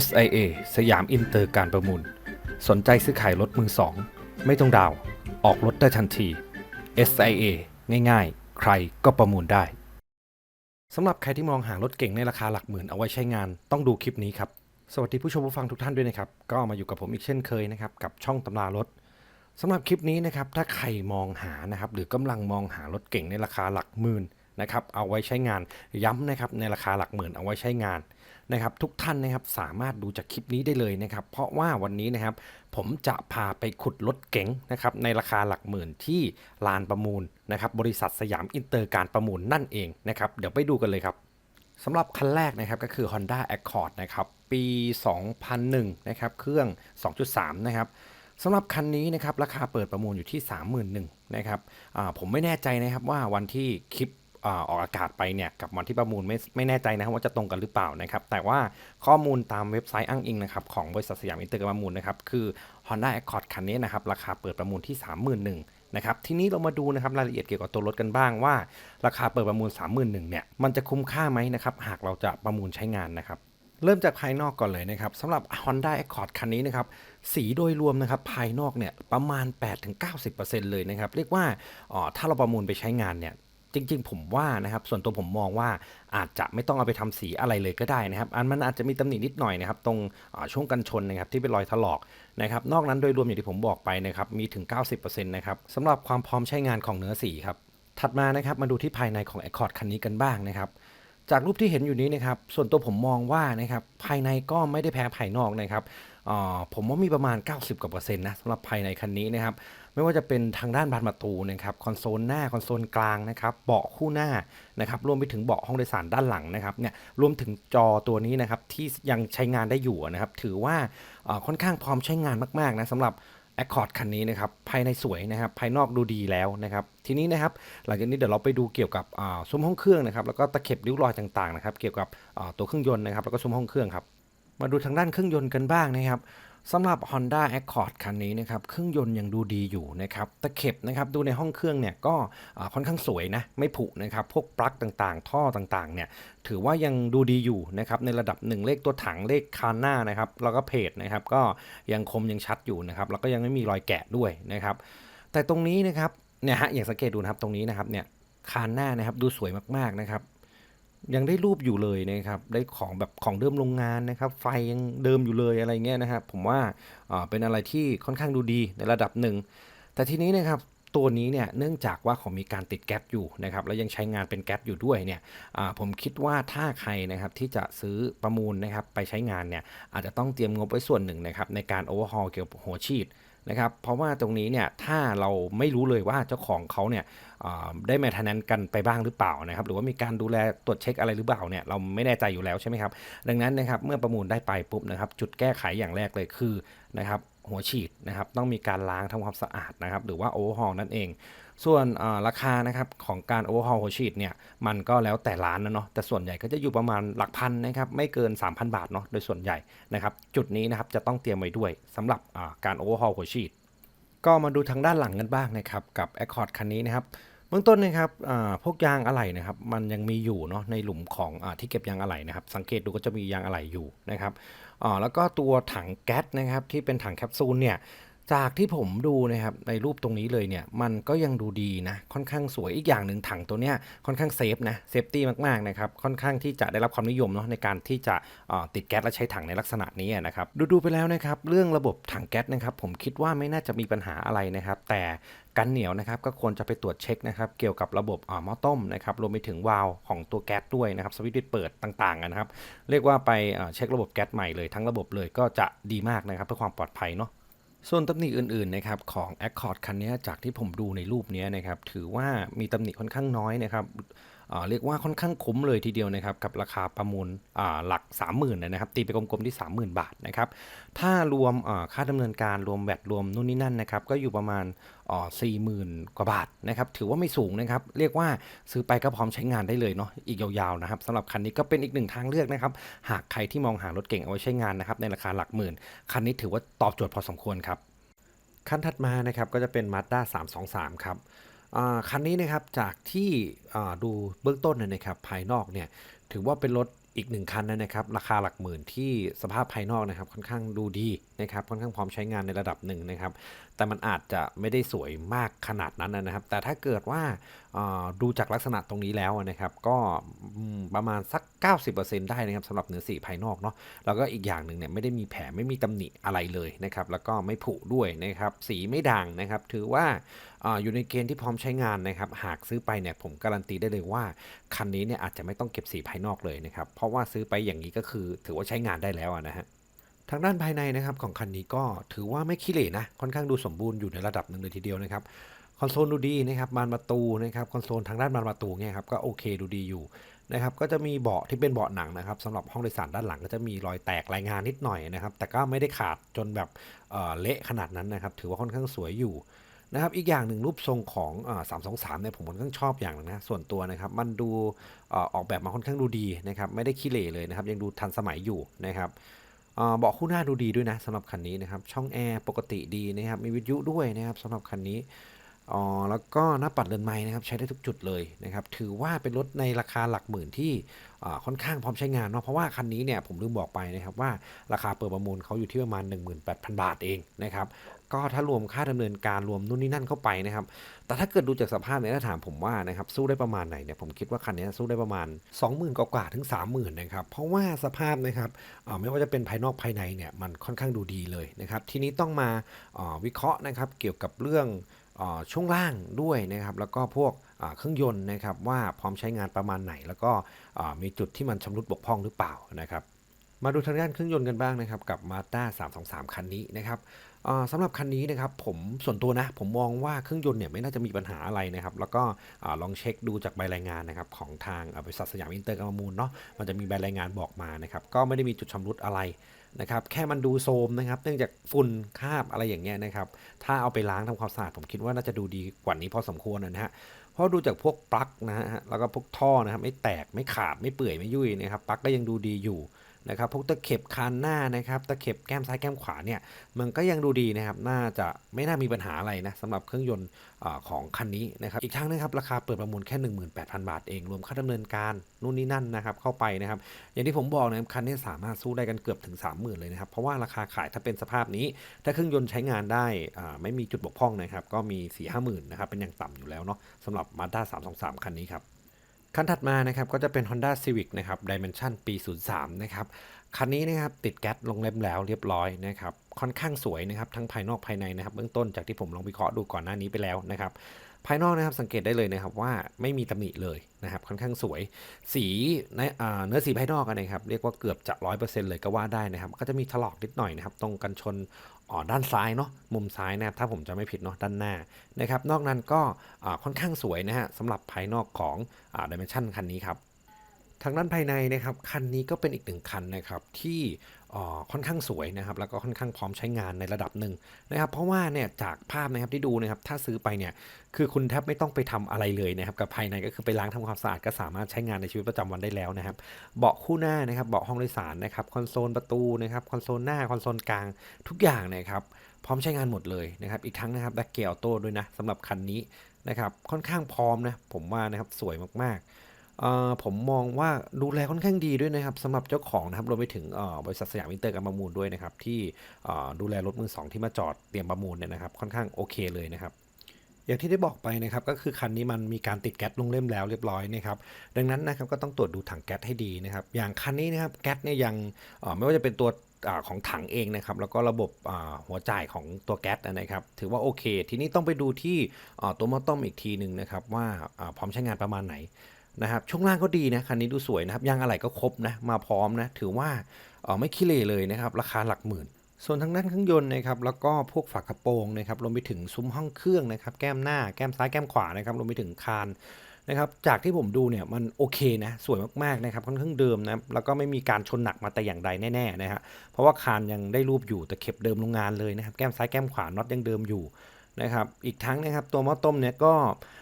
SIA สยามอินเตอร์การประมูล สนใจซื้อขายรถมือสอง ไม่ต้องดาว ออกรถได้ทันที SIA ง่ายๆ ใครก็ประมูลได้ สำหรับใครที่มองหารถเก่งในราคาหลักหมื่นเอาไว้ใช้งานต้องดูคลิปนี้ครับ สวัสดีผู้ชมผู้ฟังทุกท่านด้วยนะครับ ก็มาอยู่กับผมอีกเช่นเคยนะครับ กับช่องตำรารถสำหรับคลิปนี้นะครับ ถ้าใครมองหานะครับ หรือกำลังมองหารถเก่งในราคาหลักหมื่นนะครับ เอาไว้ใช้งาน ย้ำนะครับ ในราคาหลักหมื่นเอาไว้ใช้งาน นะครับทุกท่านนะครับสามารถดูจากคลิปนี้ได้เลยนะครับ เพราะว่าวันนี้นะครับผมจะพาไปขุดรถเก๋งนะครับในราคาหลักหมื่นที่ลานประมูลนะครับบริษัทสยามอินเตอร์การประมูลนั่นเองนะครับเดี๋ยวไปดูกันเลยครับสำหรับคันแรกนะครับก็คือ Honda Accord นะครับปี 2001นะครับเครื่อง 2.3 นะครับสำหรับคันนี้นะครับราคาเปิดประมูลอยู่ที่ 31,000นะครับผมไม่แน่ใจนะครับว่าวันที่คลิป ออกอากาศไปเนี่ยกับวันที่ประมูลไม่ไม่แน่ใจนะครับว่าจะตรงกันหรือเปล่านะครับแต่ว่าข้อมูลตามเว็บไซต์อ้างอิงนะครับของบริษัทสยามอินเตอร์ประมูลนะครับคือ Honda Accord คันนี้นะครับราคาเปิดประมูลที่ 31,000นะครับทีนี้เรามาดูนะครับรายละเอียดเกี่ยวกับตัวรถกันบ้างว่า ราคาเปิดประมูล 31,000เนี่ยมันจะคุ้มค่าไหมนะครับหากเราจะประมูลใช้งานนะครับเริ่มจากภายนอกก่อนเลยนะครับสำหรับ Honda Accord คันนี้นะครับสีโดยรวมนะครับภายนอกเนี่ยประมาณ 8-90%เลยนะครับเรียกว่าอ๋อถ้าเราประมูลไปใช้งานเนี่ย จริง ๆ ผมว่านะครับส่วนตัวผมมองว่าอาจจะไม่ต้องเอาไปทำสีอะไรเลยก็ได้นะครับ อันมันอาจจะมีตำหนินิดหน่อยนะครับ ตรงช่วงกันชนนะครับที่เป็นรอยถลอกนะครับนอกนั้นโดยรวมอย่างที่ผมบอกไปนะครับมีถึง 90%นะครับสำหรับความพร้อมใช้งานของเนื้อสีครับถัดมานะครับมาดูที่ภายในของ Accord คันนี้กันบ้างนะครับจากรูปที่เห็นอยู่นี้นะครับ ส่วนตัวผมมองว่านะครับภายในก็ไม่ได้แพ้ภายนอกนะครับผมว่ามีประมาณ 90กว่าเปอร์เซ็นต์นะสำหรับภายในคันนี้นะครับ ไม่ว่าจะเป็นทางด้านบานประตูนะครับคอนโซลหน้าคอนโซลกลางนะครับเบาะคู่หน้านะครับรวมไปถึงเบาะห้องโดยสารด้านหลังนะครับเนี่ยรวมถึงจอตัวนี้นะครับที่ยังใช้งานได้อยู่นะครับถือว่าค่อนข้างพร้อมใช้งานมากๆนะสำหรับ Accord คันนี้นะครับภายในสวยนะครับภายนอกดูดีแล้วนะครับทีนี้นะครับหลังจากนี้เดี๋ยวเราไปดูเกี่ยวกับซุ้มห้องเครื่องนะครับแล้วก็ตะเข็บริ้วรอยต่างๆนะครับเกี่ยวกับตัวเครื่องยนต์นะครับแล้วก็ซุ้มห้องเครื่องครับมาดูทางด้านเครื่องยนต์กันบ้างนะครับ สำหรับ Honda Accord คันนี้นะครับ เครื่องยนต์ยังดูดีอยู่นะครับ ตะเข็บนะครับ ดูในห้องเครื่องเนี่ยก็ค่อนข้างสวยนะ ไม่ผุนะครับ พวกปลั๊กต่างๆ ท่อต่างๆ เนี่ย ถือว่ายังดูดีอยู่นะครับ ในระดับ1เลขตัวถังเลขคานหน้านะครับ แล้วก็เพจนะครับ ก็ยังคมยังชัดอยู่นะครับ แล้วก็ยังไม่มีรอยแกะด้วยนะครับ แต่ตรงนี้นะครับ เนี่ยฮะ อย่างสังเกตดูนะครับ ตรงนี้นะครับ เนี่ย คานหน้านะครับ ดูสวยมากๆ นะครับ ยังได้รูปอยู่เลยนะครับ ได้ของแบบของเดิมโรงงานนะครับ ไฟยังเดิมอยู่เลยอะไรเงี้ยนะครับ ผมว่าเป็นอะไรที่ค่อนข้างดูดีในระดับหนึ่ง แต่ทีนี้นะครับตัวนี้เนี่ยเนื่องจากว่าเขามีการติดแก๊สอยู่นะครับแล้วยังใช้งานเป็นแก๊สอยู่ด้วยเนี่ยผมคิดว่าถ้าใครนะครับที่จะซื้อประมูลนะครับไปใช้งานเนี่ยอาจจะต้องเตรียมงบไว้ส่วนหนึ่งนะครับในการโอเวอร์ฮอลเกี่ยวกับหัวฉีด นะครับเพราะว่าตรงนี้เนี่ยถ้าเราไม่รู้เลยว่าเจ้าของเขาเนี่ยได้แมทนนกันไปบ้างหรือเปล่านะครับหรือว่ามีการดูแลตรวจเช็คอะไรหรือเปล่าเนี่ยเราไม่แน่ใจอยู่แล้วใช่ไหมครับดังนั้นนะครับเมื่อประมูลได้ไปปุ๊บนะครับจุดแก้ไขอย่างแรกเลยคือนะครับหัวฉีดนะครับต้องมีการล้างทำความสะอาดนะครับหรือว่าโอเวอร์ฮอลนั่นเอง ส่วนราคานะครับของการโอเวอร์ฮอลหัวฉีดเนี่ยมันก็แล้วแต่ร้านนะเนาะแต่ส่วนใหญ่ก็จะอยู่ประมาณหลักพันนะครับไม่เกิน 3,000 บาทเนาะโดยส่วนใหญ่นะครับจุดนี้นะครับจะต้องเตรียมไว้ด้วยสำหรับการโอเวอร์ฮอลหัวฉีดก็มาดูทางด้านหลังกันบ้างนะครับกับ Accord คันนี้นะครับเบื้องต้นนะครับพวกยางอะไหล่นะครับ มันยังมีอยู่เนาะในหลุมของอที่เก็บยางอะไหล่นะครับ สังเกตดูก็จะมียางอะไหล่อยู่นะครับแล้วก็ตัวถังแก๊สนะครับที่เป็นถังแคปซูลเนี่ย จากที่ผมดูนะครับในรูปตรงนี้เลยเนี่ยมันก็ยังดูดีนะ ค่อนข้างสวยอีกอย่างหนึ่งถังตัวเนี้ยค่อนข้างเซฟนะเซฟตี้มากๆนะครับค่อนข้างที่จะได้รับความนิยมเนาะในการที่จะติดแก๊สและใช้ถังในลักษณะนี้นะครับดูๆไปแล้วนะครับเรื่องระบบถังแก๊สนะครับผมคิดว่าไม่น่าจะมีปัญหาอะไรนะครับ แต่กันเหนียวนะครับก็ควรจะไปตรวจเช็คนะครับเกี่ยวกับระบบหม้อต้มนะครับรวมไปถึงวาล์วของตัวแก๊สด้วยนะครับสวิตช์ปิดเปิดต่างๆนะครับ เรียกว่าไปเช็คระบบแก๊สใหม่เลยทั้งระบบเลยก็จะดีมากนะครับเพื่อความปลอดภัยเนาะ ส่วนตำหนิอื่นๆนะครับของ Accord คันนี้จากที่ผมดูในรูปนี้นะครับถือว่ามีตำหนิค่อนข้างน้อยนะครับ เรียกว่าค่อนข้างคุ้มเลยทีเดียวนะครับกับราคาประมูลหลัก 30,000นะครับตีไปกลมๆที่ 30,000 บาทนะครับถ้ารวมอ่าค่าดำเนินการรวมแบตรวมนู่นนี่นั่นนะครับก็อยู่ประมาณอ่า40,000กว่าบาทนะครับถือว่าไม่สูงนะครับเรียกว่าซื้อไปก็พร้อมใช้งานได้เลยเนาะอีกยาวๆนะครับสำหรับคันนี้ก็เป็นอีกหนึ่งทางเลือกนะครับหากใครที่มองหารถเก่งเอาไว้ใช้งานนะครับในราคาหลักหมื่น คันนี้ถือว่าตอบโจทย์พอสมควรครับคันถัดมานะครับก็จะเป็น Mazda 323 ครับ คันนี้นะครับจากที่ดูเบื้องต้นนะครับภายนอกเนี่ยถือว่าเป็นรถอีกหนึ่งคันนะครับราคาหลักหมื่นที่สภาพภายนอกนะครับค่อนข้างดูดีนะครับค่อนข้างพร้อมใช้งานในระดับหนึ่งนะครับแต่มันอาจจะไม่ได้สวยมากขนาดนั้นนะครับ แต่ถ้าเกิดว่า ดูจากลักษณะตรงนี้แล้วนะครับ ก็ประมาณสัก 90%ได้นะครับสำหรับเนื้อสีภายนอกเนาะแล้วก็อีกอย่างหนึ่งเนี่ยไม่ได้มีแผลไม่มีตำหนิอะไรเลยนะครับ แล้วก็ไม่ผุด้วยนะครับ สีไม่ด่างนะครับ ถือว่าอยู่ในเกณฑ์ที่พร้อมใช้งานนะครับ หากซื้อไปเนี่ยผมการันตีได้เลยว่า คันนี้เนี่ยอาจจะไม่ต้องเก็บสีภายนอกเลยนะครับ เพราะว่าซื้อไปอย่างนี้ก็คือ ถือว่าใช้งานได้แล้วนะฮะทางด้านภายในนะครับของคันนี้ก็ถือว่าไม่ขี้เหร่นะค่อนข้างดูสมบูรณ์อยู่ในระดับหนึ่งเลยทีเดียวนะครับ คอนโซลดูดีนะครับบานประตูนะครับคอนโซลทางด้านบานประตูเนี่ยครับก็โอเคดูดีอยู่นะครับก็จะมีเบาะที่เป็นเบาะหนังนะครับสำหรับห้องโดยสารด้านหลังก็จะมีรอยแตกรายงานนิดหน่อยนะครับ แต่ก็ไม่ได้ขาดจนแบบเเละขนาดนั้นนะครับ ถือว่าค่อนข้างสวยอยู่นะครับอีกอย่างหนึ่งรูปทรงของสามสองสามเนี่ยผมค่อนข้างชอบอย่างหนึงนะส่วนตัวนะครับ มันดูอออกแบบมาค่อนข้างดูดีนะครับ ไม่ได้ขี้เหร่เลยนะครับ ยังดูทันสมัยอยู่นะครับเอ่อเบาะคู่หน้าดูดีด้วยนะสำหรับคันนี้นะครับ ช่องแอร์ปกติดีนะครับ มีวิทยุด้วยนะครับสำหรับคันนี้ อ๋อแล้วก็หน้าปัดเรือนไม้นะครับใช้ได้ทุกจุดเลยนะครับถือว่าเป็นรถในราคาหลักหมื่นที่ค่อนข้างพร้อมใช้งานเนาะเพราะว่าคันนี้เนี่ยผมลืมบอกไปนะครับว่าราคาเปิดประมูลเขาอยู่ที่ประมาณ 18,000 บาทเองนะครับก็ถ้ารวมค่าดำเนินการรวมนู่นนี่นั่นเข้าไปนะครับ แต่ถ้าเกิดดูจากสภาพเนี่ยถ้าถามผมว่านะครับสู้ได้ประมาณไหนเนี่ยผมคิดว่าคันนี้สู้ได้ประมาณ 20,000 กว่าถึง 30,000นะครับเพราะว่าสภาพนะครับไม่ว่าจะเป็นภายนอกภายในเนี่ยมันค่อนข้างดูดีเลยนะครับทีนี้ต้องมาวิเคราะห์นะครับเกี่ยวกับเรื่อง ช่วงล่างด้วยนะครับ แล้วก็พวกเครื่องยนต์นะครับว่าพร้อมใช้งานประมาณไหน แล้วก็มีจุดที่มันชำรุดบกพร่องหรือเปล่านะครับมาดูทางด้านเครื่องยนต์กันบ้างนะครับกับ Mazda 323 คันนี้นะครับ สำหรับคันนี้นะครับผมส่วนตัวนะผมมองว่าเครื่องยนต์เนี่ยไม่น่าจะมีปัญหาอะไรนะครับแล้วก็ลองเช็คดูจากใบรายงานนะครับของทางบริษัทสยามอินเตอร์การระมูลเนาะมันจะมีใบรายงานบอกมานะครับก็ไม่ได้มีจุดชำรุดอะไรนะครับแค่มันดูโทมนะครับเนื่องจากฝุ่นคาบอะไรอย่างเงี้ยนะครับถ้าเอาไปล้างทำความสะอาดผมคิดว่าน่าจะดูดีกว่านี้พอสมควรนะฮะเพราะดูจากพวกปลั๊กนะฮะแล้วก็พวกท่อนะครับไม่แตกไม่ขาดไม่เปื่อยไม่ยุ่ยนะครับปลั๊กก็ยังดูดีอยู่ นะครับพวกตะเข็บคานหน้านะครับตะเข็บแก้มซ้ายแก้มขวาเนี่ยมันก็ยังดูดีนะครับน่าจะไม่น่ามีปัญหาอะไรนะสำหรับเครื่องยนต์ของคันนี้นะครับอีกทั้งนะครับราคาเปิดประมูลแค่ 18,000 บาทเอง รวมค่าดำเนินการนู่นนี่นั่นนะครับเข้าไปนะครับอย่างที่ผมบอกนะครับคันนี้สามารถสู้ได้กันเกือบถึง 30,000 เลยนะครับเพราะว่าราคาขายถ้าเป็นสภาพนี้ ถ้าเครื่องยนต์ใช้งานได้อ่าไม่มีจุดบกพร่องนะครับก็มี4 5 0 0 0 0นะครับเป็นอย่างต่ำอยู่แล้วเนาะสำหรับ Mazda 323 คันนี้ครับ คันถัดมานะครับก็จะเป็น Honda Civic นะครับ Dimension ปี 03 นะครับ คันนี้นะครับติดแก๊สลงเล่มแล้วเรียบร้อยนะครับ ค่อนข้างสวยนะครับ ทั้งภายนอกภายในนะครับ เบื้องต้นจากที่ผมลองวิเคราะห์ดูก่อนหน้านี้ไปแล้วนะครับ ภายนอกนะครับสังเกตได้เลยนะครับว่าไม่มีตำหนิเลยนะครับ ค่อนข้างสวย สีเนื้อสีภายนอกนะครับเรียกว่าเกือบจะร้อยเปอร์เซ็นต์เลยก็ว่าได้นะครับ ก็จะมีถลอกนิดหน่อยนะครับ ตรงกันชน อ๋อด้านซ้ายเนาะมุมซ้ายนะครับถ้าผมจะไม่ผิดเนาะด้านหน้านะครับนอกนั้นก็ค่อนข้างสวยนะฮะสำหรับภายนอกของดิเมนชันคันนี้ครับทางด้านภายในนะครับคันนี้ก็เป็นอีกหนึ่งคันนะครับที่ ค่อนข้างสวยนะครับ แล้วก็ค่อนข้างพร้อมใช้งานในระดับหนึ่งนะครับ เพราะว่าเนี่ยจากภาพนะครับที่ดูนะครับ ถ้าซื้อไปเนี่ย คือคุณแทบไม่ต้องไปทำอะไรเลยนะครับ กับภายในก็คือไปล้างทำความสะอาดก็สามารถใช้งานในชีวิตประจำวันได้แล้วนะครับ เบาะคู่หน้านะครับ เบาะห้องโดยสารนะครับ คอนโซลประตูนะครับ คอนโซลหน้า คอนโซลกลาง ทุกอย่างนะครับพร้อมใช้งานหมดเลยนะครับ อีกทั้งนะครับแบ็คเกลโต้ด้วยนะสำหรับคันนี้นะครับ ค่อนข้างพร้อมนะ ผมว่านะครับ สวยมากๆ ผมมองว่าดูแลค่อนข้างดีด้วยนะครับสำหรับเจ้าของนะครับรวมไปถึงบริษัทสยามอินเตอร์การประมูลด้วยนะครับที่ดูแลรถมือสองที่มาจอดเตรียมประมูลเนี่ยนะครับค่อนข้างโอเคเลยนะครับอย่างที่ได้บอกไปนะครับก็คือคันนี้มันมีการติดแก๊สลงเล่มแล้วเรียบร้อยนะครับดังนั้นนะครับก็ต้องตรวจดูถังแก๊สให้ดีนะครับอย่างคันนี้นะครับแก๊สเนี่ยยังไม่ว่าจะเป็นตัวอของถังเองนะครับแล้วก็ระบบหัวจ่ายของตัวแก๊สนะครับถือว่าโอเค ทีนี้ต้องไปดูที่ตัวมอเตอร์อีกทีหนึ่งนะครับว่าอ่าพร้อมใช้งานประมาณไหน นะครับช่วงล่างก็ดีนะคันนี้ดูสวยนะครับยางอะไหล่ก็ครบนะมาพร้อมนะถือว่าออไม่ขี้เหร่เลยนะครับราคาหลักหมื่นส่วนทางด้านเครื่องยนต์นะครับแล้วก็พวกฝากระโปรงนะครับรวมไปถึงซุ้มห้องเครื่องนะครับแก้มหน้าแก้มซ้ายแก้มขวานะครับรวมไปถึงคานนะครับจากที่ผมดูเนี่ยมันโอเคนะสวยมากๆนะครับค่อนข้างเดิมนะแล้วก็ไม่มีการชนหนักมาแต่อย่างใดแน่ๆนะฮะเพราะว่าคานยังได้รูปอยู่แต่เข็บเดิมโรงงานเลยนะครับแก้มซ้ายแก้มขวาน็อตยังเดิมอยู่ นะครับอีกทั้งนะครับตัวหม้อต้มเนี่ยก็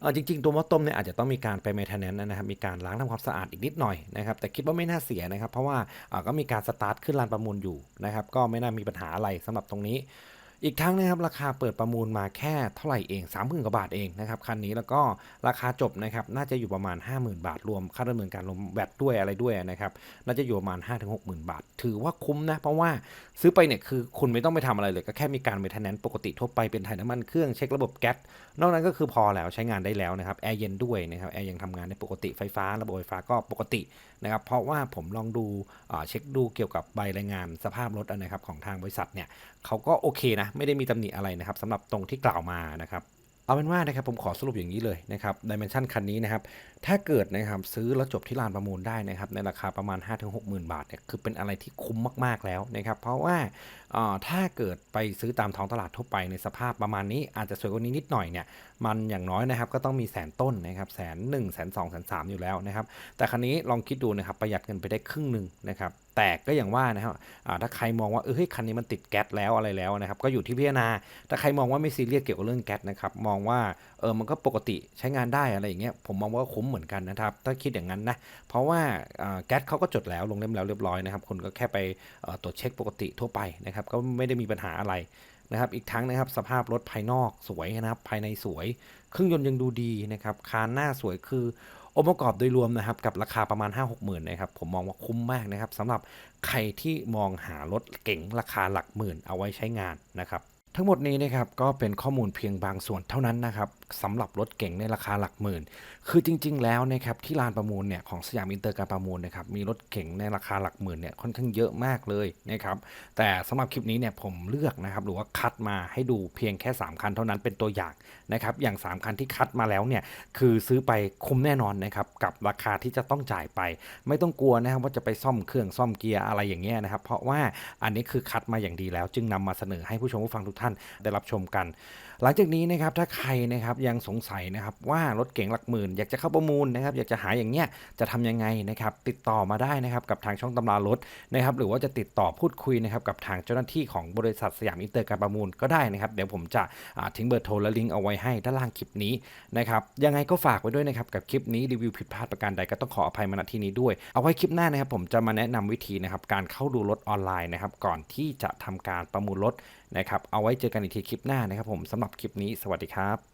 เออจริง ๆ ตัวหม้อต้มเนี่ยอาจจะต้องมีการไปเมทนแนนนะครับมีการล้างทำความสะอาดอีกนิดหน่อยนะครับแต่คิดว่าไม่น่าเสียนะครับเพราะว่าอ่าก็มีการสตาร์ทขึ้นลานประมูลอยู่นะครับก็ไม่น่ามีปัญหาอะไรสำหรับตรงนี้ อีกทั้งนะครับราคาเปิดประมูลมาแค่เท่าไหร่เอง 30,000กว่าบาทเองนะครับคันนี้แล้วก็ราคาจบนะครับน่าจะอยู่ประมาณ 50,000 บาทรวมค่าดำเนินการรวมแวดด้วยอะไรด้วยนะครับน่าจะอยู่ประมาณ 5-60,000 บาท ถือว่าคุ้มนะเพราะว่าซื้อไปเนี่ยคือคุณไม่ต้องไปทำอะไรเลย ก็แค่มีการเมนเทนแนนปกติทั่วไปเป็นถ่ายน้ำมันเครื่องเช็คระบบแก๊สนอกนั้นก็คือพอแล้วใช้งานได้แล้วนะครับแอร์เย็นด้วยนะครับแอร์ยังทำงานได้ปกติไฟฟ้าระบบไฟฟ้าก็ปกตินะครับเพราะว่าผมลองดูเช็คดูเกี่ยวกับใบรายงานสภาพรถนะครับของทางบริษัทเนี่ยเขาก็โอเคนะไม่ได้มีตำหนิอะไรนะครับสำหรับตรงที่กล่าวมานะครับเอาเป็นว่านะครับผมขอสรุปอย่างนี้เลยนะครับดิเมนชันคันนี้นะครับ ถ้าเกิดนะครับซื้อแล้วจบที่ลานประมูลได้นะครับในราคาประมาณ 5-60,000 บาทเนี่ยคือเป็นอะไรที่คุ้มมาก ๆ แล้วนะครับ เพราะว่าถ้าเกิดไปซื้อตามท้องตลาดทั่วไปในสภาพประมาณนี้อาจจะสวยกว่านี้นิดหน่อยเนี่ยมันอย่างน้อยนะครับก็ต้องมีแสนต้นนะครับแสนหนึ่งแสนสองแสนสามอยู่แล้วนะครับ แต่คันนี้ลองคิดดูนะครับประหยัดเงินไปได้ครึ่งหนึ่งนะครับแต่ก็อย่างว่านะครับถ้าใครมองว่าเออเฮ้ยคันนี้มันติดแก๊สแล้วอะไรแล้วนะครับ ก็อยู่ที่พิจารณา ถ้าใครมองว่าไม่ซีเรียสเกี่ยวกับเรื่องแก๊สนะครับ มองว่าเออมันก็ปกติใช้งานได้อะไรอย่างเงี้ย ผมมองว่าคุ้มเหมือนกันนะครับ ถ้าคิดอย่างนั้นนะ เพราะว่าแก๊สเขาก็จดแล้วลงเล่มแล้วเรียบร้อยนะครับคุณก็แค่ไปตรวจเช็คปกติทั่วไปนะครับ ก็ไม่ได้มีปัญหาอะไรนะครับ อีกทั้งนะครับสภาพรถภายนอกสวยนะครับ ภายในสวย เครื่องยนต์ยังดูดีนะครับ คานหน้าสวยคือองค์ประกอบโดยรวมนะครับกับราคาประมาณ 5 6หมื่นนะครับผมมองว่าคุ้มมากนะครับสำหรับใครที่มองหารถเก๋งราคาหลักหมื่นเอาไว้ใช้งานนะครับ ทั้งหมดนี้นะครับก็เป็นข้อมูลเพียงบางส่วนเท่านั้นนะครับ สำหรับรถเก๋งในราคาหลักหมื่น คือจริง ๆ แล้วนะครับที่ลานประมูลเนี่ยของสยามอินเตอร์การประมูลนะครับมีรถเก๋งในราคาหลักหมื่นเนี่ยค่อนข้างเยอะมากเลยนะครับแต่สำหรับคลิปนี้เนี่ยผมเลือกนะครับหรือว่าคัดมาให้ดูเพียงแค่ 3 คันเท่านั้นเป็นตัวอย่างนะครับอย่าง 3 คันที่คัดมาแล้วเนี่ยคือซื้อไปคุ้มแน่นอนนะครับกับราคาที่จะต้องจ่ายไป ไม่ต้องกลัวนะครับว่าจะไปซ่อมเครื่องซ่อมเกียร์อะไรอย่างเงี้ยนะครับเพราะว่าอันนี้คือคัดมาอย่างดีแล้ว จึงนำมาเสนอให้ผู้ชมผู้ฟังทุกท่านได้รับชมกัน หลังจากนี้นะครับถ้าใครนะครับยังสงสัยนะครับว่ารถเก๋งหลักหมื่น อยากจะเข้าประมูลนะครับอยากจะหาอย่างเงี้ยจะทำยังไงนะครับติดต่อมาได้นะครับกับทางช่องตำรารถนะครับหรือว่าจะติดต่อพูดคุยนะครับกับทางเจ้าหน้าที่ของบริษัทสยามอินเตอร์การประมูลก็ได้นะครับเดี๋ยวผมจะทิ้งเบอร์โทรและลิงก์เอาไว้ให้ด้านล่างคลิปนี้นะครับยังไงก็ฝากไว้ด้วยนะครับกับคลิปนี้รีวิวผิดพลาดประการใดก็ต้องขออภัยมาณที่นี้ด้วย เอาไว้คลิปหน้านะครับผมจะมาแนะนำวิธีนะครับการเข้าดูรถออนไลน์นะครับก่อนที่จะทำการประมูลรถ นะครับเอาไว้เจอกันอีกทีคลิปหน้านะครับผมสำหรับคลิปนี้สวัสดีครับ